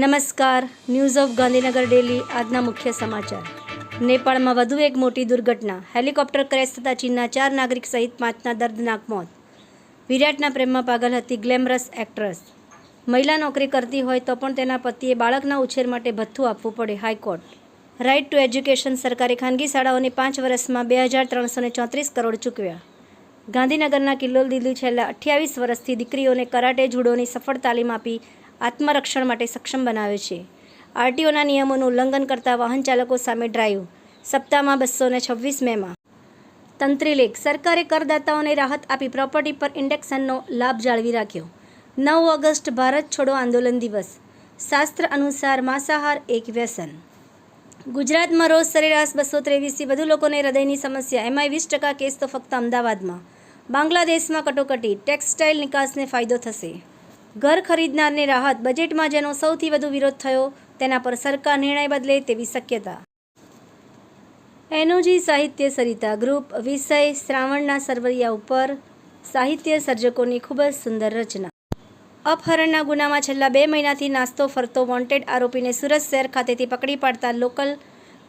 નમસ્કાર. News of Gandhinagar daily આજના મુખ્ય સમાચાર. નેપાળમાં વધુ એક મોટી દુર્ઘટના. હેલિકોપ્ટર ક્રેશ થતાં ચીનના ચાર નાગરિક સહિત પાંચના દર્દનાક મોત. વિરાટના પ્રેમમાં પાગલ હતી ગ્લેમરસ એક્ટ્રેસ. મહિલા નોકરી કરતી હોય તો પણ તેના પતિએ બાળકના ઉછેર માટે ભથ્થું આપવું પડે હાઈકોર્ટ. રાઇટ ટુ એજ્યુકેશન સરકારી ખાનગી શાળાઓને પાંચ વર્ષમાં બે હજાર ત્રણસો ને ચોત્રીસ કરોડ ચૂકવ્યા. ગાંધીનગરના કિલ્લોલ દિલ્હી છેલ્લા અઠ્યાવીસ વર્ષથી દીકરીઓને કરાટે જુડોની સફળ તાલીમ આપી આત્મરક્ષણ માટે સક્ષમ બનાવે છે. આરટીઓના નિયમોનું ઉલ્લંઘન કરતા વાહન ચાલકો સામે ડ્રાઈવ, સપ્તાહમાં બસો ને છવ્વીસ મેમાં. તંત્રીલેખ સરકારે કરદાતાઓને રાહત આપી પ્રોપર્ટી પર ઇન્ડેક્શનનો લાભ જાળવી રાખ્યો. નવ ઓગસ્ટ, ભારત છોડો આંદોલન દિવસ. શાસ્ત્ર અનુસાર માંસાહાર એક વ્યસન. ગુજરાતમાં રોજ સરેરાશ બસો ત્રેવીસથી વધુ લોકોને હૃદયની સમસ્યા, એમાંય વીસ ટકા કેસ તો ફક્ત અમદાવાદમાં. બાંગ્લાદેશમાં કટોકટી, ટેક્સટાઇલ નિકાસને ફાયદો થશે. ઘર ખરીદનારને રાહત બજેટમાં જેનો સૌથી વધુ વિરોધ થયો, તેના પર સરકાર નિર્ણય બદલે તેવી શક્યતા. એનોજી સાહિત્ય સરિતા ગ્રુપ વિષય શ્રાવણના સરવૈયા ઉપર સાહિત્ય સર્જકોની ખૂબ જ સુંદર રચના. અપહરણના ગુનામાં છેલ્લા બે મહિનાથી નાસ્તો ફરતો વોન્ટેડ આરોપીને સુરત શહેર ખાતેથી પકડી પાડતા local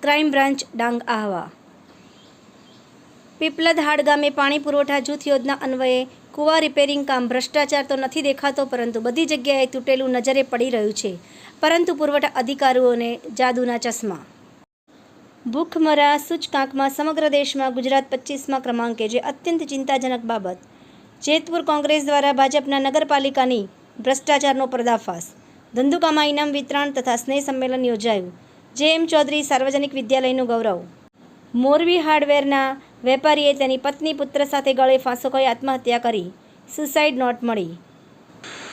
crime branch Dang Ahwa. Pipaldahad ગામે પાણી પુરવઠા જૂથ યોજના અન્વયે કુવા રિપેરિંગ કામ ભ્રષ્ટાચાર તો નથી દેખાતો, પરંતુ બધી જગ્યાએ તૂટેલું નજરે પડી રહ્યું છે. પરંતુ પુરવઠા અધિકારીઓને જાદુના ચશ્મા. ભૂખમરા સૂચકાંકમાં સમગ્ર દેશમાં ગુજરાત પચીસમાં ક્રમાંકે જે અત્યંત ચિંતાજનક બાબત. જેતપુર કોંગ્રેસ દ્વારા ભાજપના નગરપાલિકાની ભ્રષ્ટાચારનો પર્દાફાશ. ધંધુકામાં ઇનામ વિતરણ તથા સ્નેહ સંમેલન યોજાયું. જે એમ ચૌધરી સાર્વજનિક વિદ્યાલયનું ગૌરવ. મોરબી હાર્ડવેરના વેપારીએ તેની પત્ની પુત્ર સાથે ગળે ફાંસો ખાઈ આત્મહત્યા કરી. સુસાઇડ નોટ મળી.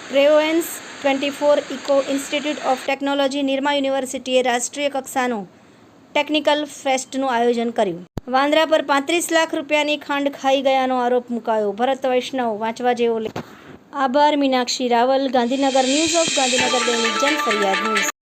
પ્રેઓએન્સ ટ્વેન્ટી ફોર ઇકો ઇન્સ્ટિટ્યૂટ ઓફ ટેકનોલોજી, નિરમા યુનિવર્સિટીએ રાષ્ટ્રીય કક્ષાનું ટેકનિકલ ફેસ્ટનું આયોજન કર્યું. વાંદરા પર પાંત્રીસ લાખ રૂપિયાની ખાંડ ખાઈ ગયાનો આરોપ મુકાયો. ભરત વૈષ્ણવ, વાંચવા જેવો આભાર, મીનાક્ષી રાવલ, ગાંધીનગર ન્યૂઝ ઓફ ગાંધીનગર દૈનિક જન ફરિયાદ ન્યૂઝ.